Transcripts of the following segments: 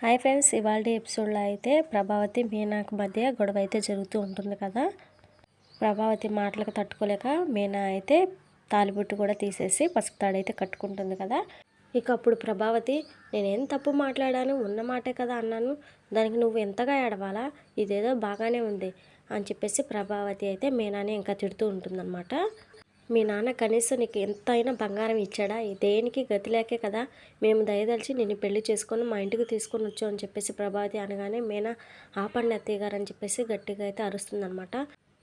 Hi friends ఇవాళ ఎపిసోడ్లో అయితే ప్రభావతి మీనాకు మధ్య గొడవ అయితే జరుగుతూ ఉంటుంది కదా? ప్రభావతి మాటలకు తట్టుకోలేక మీనా అయితే తాలిబొట్టు కూడా తీసేసి పసుపు తాడైతే కట్టుకుంటుంది కదా? ఇక అప్పుడు ప్రభావతి నేనేం తప్పు మాట్లాడాను? ఉన్న మాటే కదా అన్నాను. దానికి నువ్వు ఎంతగా ఏడవాలా? ఇదేదో బాగానే ఉంది అని చెప్పేసి ప్రభావతి అయితే మీనాని ఇంకా తిడుతూ ఉంటుందన్నమాట. మీ నాన్న కనీసం నీకు ఎంతైనా బంగారం ఇచ్చాడా? దేనికి గతిలేకే కదా? మేము దయదలిచి నిన్ను పెళ్ళి చేసుకొని మా ఇంటికి తీసుకొని వచ్చామని అని చెప్పేసి ప్రభావతి అనగానే మేనా ఆపండి అత్తయ్య గారు అని చెప్పేసి గట్టిగా అయితే అరుస్తుందనమాట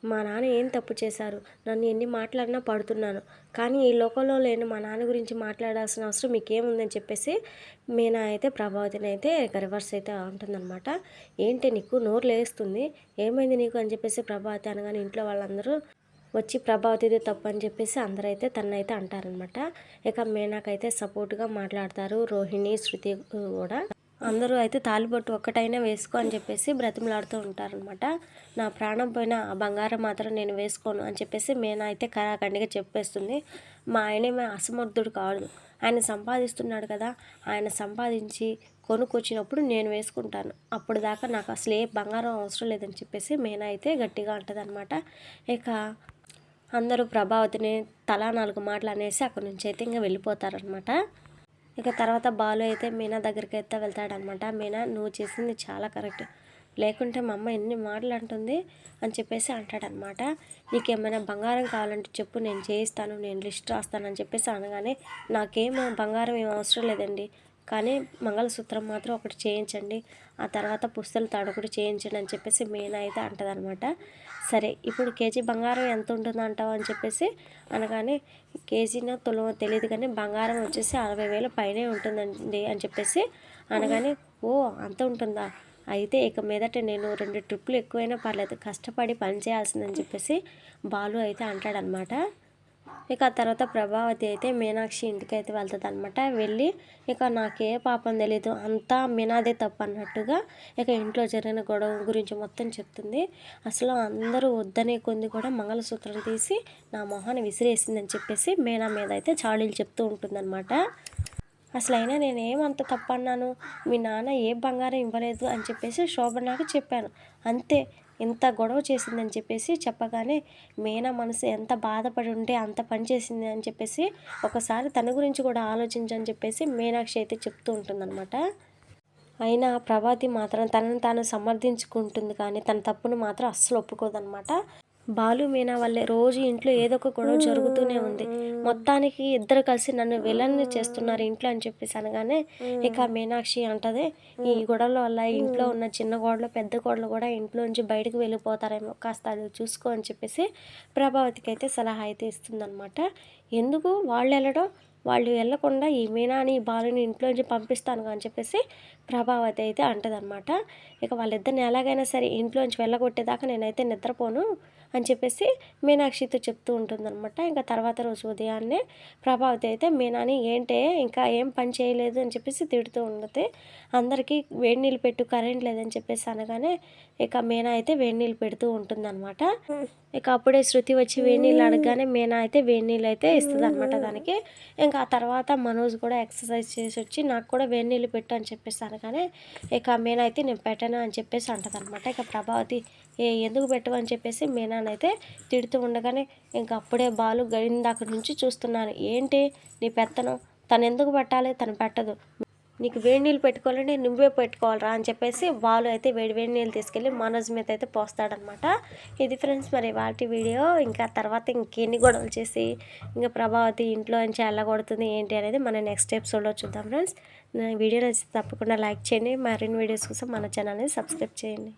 మా నాన్న ఏం తప్పు చేశారు? నన్ను ఎన్ని మాట్లాడినా పడుతున్నాను. కానీ ఈ లోకంలో లేని మా నాన్న గురించి మాట్లాడాల్సిన అవసరం మీకేముందని చెప్పేసి మీనా అయితే ప్రభావతిని అయితే రివర్స్ అయితే ఉంటుందన్నమాట ఏంటి నీకు నోరు లేస్తుంది? ఏమైంది నీకు అని చెప్పేసి ప్రభావతి అనగానే ఇంట్లో వాళ్ళందరూ వచ్చి ప్రభావతిది తప్పు అని చెప్పేసి అందరైతే తన్నైతే అంటారనమాట ఇక మీనాకైతే సపోర్ట్గా మాట్లాడతారు రోహిణి శృతి కూడా. అందరూ అయితే తాలిబొట్టు ఒక్కటైనా వేసుకో అని చెప్పేసి బ్రతిమలాడుతూ ఉంటారనమాట నా ప్రాణం పోయిన ఆ బంగారం మాత్రం నేను వేసుకోను అని చెప్పేసి మేనా అయితే కరాఖండిగా చెప్పేస్తుంది. మా ఆయనేమే అసమర్థుడు కాదు ఆయన సంపాదిస్తున్నాడు కదా ఆయన సంపాదించి కొనుక్కొచ్చినప్పుడు నేను వేసుకుంటాను. అప్పుడు దాకా నాకు అసలు ఏ బంగారం అవసరం లేదని చెప్పేసి మేనా అయితే గట్టిగా ఉంటుంది ఇక అందరూ ప్రభావతిని తలా నాలుగు మాటలు అనేసి అక్కడి నుంచి అయితే ఇంకా వెళ్ళిపోతారనమాట ఇక తర్వాత బాలు అయితే మీనా దగ్గరికి అయితే వెళ్తాడనమాట మీనా నువ్వు చేసింది చాలా కరెక్ట్. లేకుంటే మా అమ్మ ఎన్ని మాటలు అంటుంది అని చెప్పేసి అంటాడనమాట నీకేమైనా బంగారం కావాలంటే చెప్పు నేను చేయిస్తాను నేను లిస్ట్ రాస్తాను అని చెప్పేసి అనగానే నాకేం బంగారం ఏం అవసరం లేదండి. కానీ మంగళసూత్రం మాత్రం ఒకటి చేయించండి. ఆ తర్వాత పుస్తలు తాడు కూడా చేయించండి అని చెప్పేసి మెయిన్ అయితే అంటదనమాట సరే ఇప్పుడు కేజీ బంగారం ఎంత ఉంటుందో అంటావు అని చెప్పేసి అనగానే కేజీనో తొలవ తెలియదు కానీ బంగారం వచ్చేసి అరవై వేల పైనే ఉంటుందండి అని చెప్పేసి అనగానే ఓ అంత ఉంటుందా? అయితే ఇక మీదట నేను రెండు ట్రిప్పులు ఎక్కువైనా పర్లేదు కష్టపడి పని చేయాల్సిందని చెప్పేసి బాలు అయితే అంటాడనమాట ఇక తర్వాత ప్రభావతి అయితే మీనాక్షి ఇంటికి అయితే వెళ్తుంది అనమాట వెళ్ళి ఇక నాకే పాపం తెలీదు. అంతా మీనాదే తప్పు అన్నట్టుగా ఇక ఇంట్లో జరిగిన గొడవ గురించి మొత్తం చెప్తుంది. అసలు అందరూ వద్దనే కొంది కూడా మంగళసూత్రం తీసి నా మొహాన్ని విసిరేసిందని చెప్పేసి మీనా మీద అయితే చాడీలు చెప్తూ ఉంటుందన్నమాట. అసలైనా నేనేం అంత తప్పు అన్నాను మీ నాన్న ఏ బంగారం ఇవ్వలేదు అని చెప్పేసి శోభనాకి చెప్పాను. అంతే ఇంత గొడవ చేసిందని చెప్పేసి చెప్పగానే మీనా మనసు ఎంత బాధపడి ఉంటే అంత పని చేసింది అని చెప్పేసి ఒకసారి తన గురించి కూడా ఆలోచించని చెప్పేసి మీనాక్షి అయితే చెప్తూ ఉంటుందన్నమాట. అయినా ప్రభాతి మాత్రం తనను తాను సమర్థించుకుంటుంది కానీ తన తప్పును మాత్రం అస్సలు ఒప్పుకోదనమాట బాలు మీనా వల్లే రోజు ఇంట్లో ఏదో ఒక గొడవ జరుగుతూనే ఉంది. మొత్తానికి ఇద్దరు కలిసి నన్ను విలన్ చేస్తున్నారు ఇంట్లో అని చెప్పేసి అనగానే ఇక మీనాక్షి అంటది ఈ గొడవల వల్ల ఇంట్లో ఉన్న చిన్న గోడలు పెద్ద గోడలు కూడా ఇంట్లో నుంచి బయటకు వెళ్ళిపోతారేమో కాస్త అది చూసుకో అని చెప్పేసి ప్రభావతికి అయితే సలహా అయితే ఇస్తుందన్నమాట. ఎందుకు? వాళ్ళు వెళ్ళడం వాళ్ళు వెళ్ళకుండా ఈ మీనాని బాలుని ఇంట్లోంచి పంపిస్తాను అని చెప్పేసి ప్రభావతి అయితే అంటదనమాట ఇక వాళ్ళిద్దరిని ఎలాగైనా సరే ఇంట్లోంచి వెళ్ళగొట్టేదాకా నేనైతే నిద్రపోను. అని చెప్పేసి మీనాక్షితో చెప్తూ ఉంటుందన్నమాట. ఇంకా తర్వాత రోజు ఉదయాన్నే ప్రభావతి అయితే మీనాని ఏంటే ఇంకా ఏం పని చేయలేదు? అని చెప్పేసి తిడుతూ ఉండదు అందరికీ వేడి నీళ్ళు పెట్టు కరెంట్ లేదని చెప్పేసి అనగానే ఇక మీనా అయితే వేడి నీళ్ళు పెడుతూ ఉంటుందన్నమాట. ఇక అప్పుడే శృతి వచ్చి వేడి నీళ్ళు అడగగానే మీనా అయితే వేడి నీళ్ళు అయితే ఇస్తుంది అనమాట దానికి. ఇంకా ఆ తర్వాత మనోజ్ కూడా ఎక్సర్సైజ్ చేసి వచ్చి నాకు కూడా వేడి నీళ్ళు పెట్టు అని చెప్పేసి అనగానే ఇక మీనా అయితే నేను పెట్టను అని చెప్పేసి అంటదనమాట ఇక ప్రభావతి ఏ ఎందుకు పెట్టవని చెప్పేసి మీనానైతే తిడుతూ ఉండగానే ఇంకా అప్పుడే బాలు అక్కడి నుంచి చూస్తున్నాను. ఏంటి నీ పెత్తనం? తను ఎందుకు పెట్టాలి? తను పెట్టదు. నీకు వేడి నీళ్ళు పెట్టుకోవాలంటే నువ్వే పెట్టుకోవాలరా అని చెప్పేసి వాళ్ళు అయితే వేడి వేడి నీళ్ళు తీసుకెళ్ళి మనోజ్ మీద అయితే పోస్తాడనమాట. ఇది ఫ్రెండ్స్ మరి వాటి వీడియో. ఇంకా తర్వాత ఇంకెన్ని గొడవలు చేసి ఇంకా ప్రభావతి ఇంట్లో నుంచి వెళ్ళగొడుతుంది ఏంటి అనేది మన నెక్స్ట్ ఎపిసోడ్లో చూద్దాం ఫ్రెండ్స్. వీడియో నచ్చితే తప్పకుండా లైక్ చేయండి. మరిన్ని వీడియోస్ కోసం మన ఛానల్ని సబ్స్క్రైబ్ చేయండి.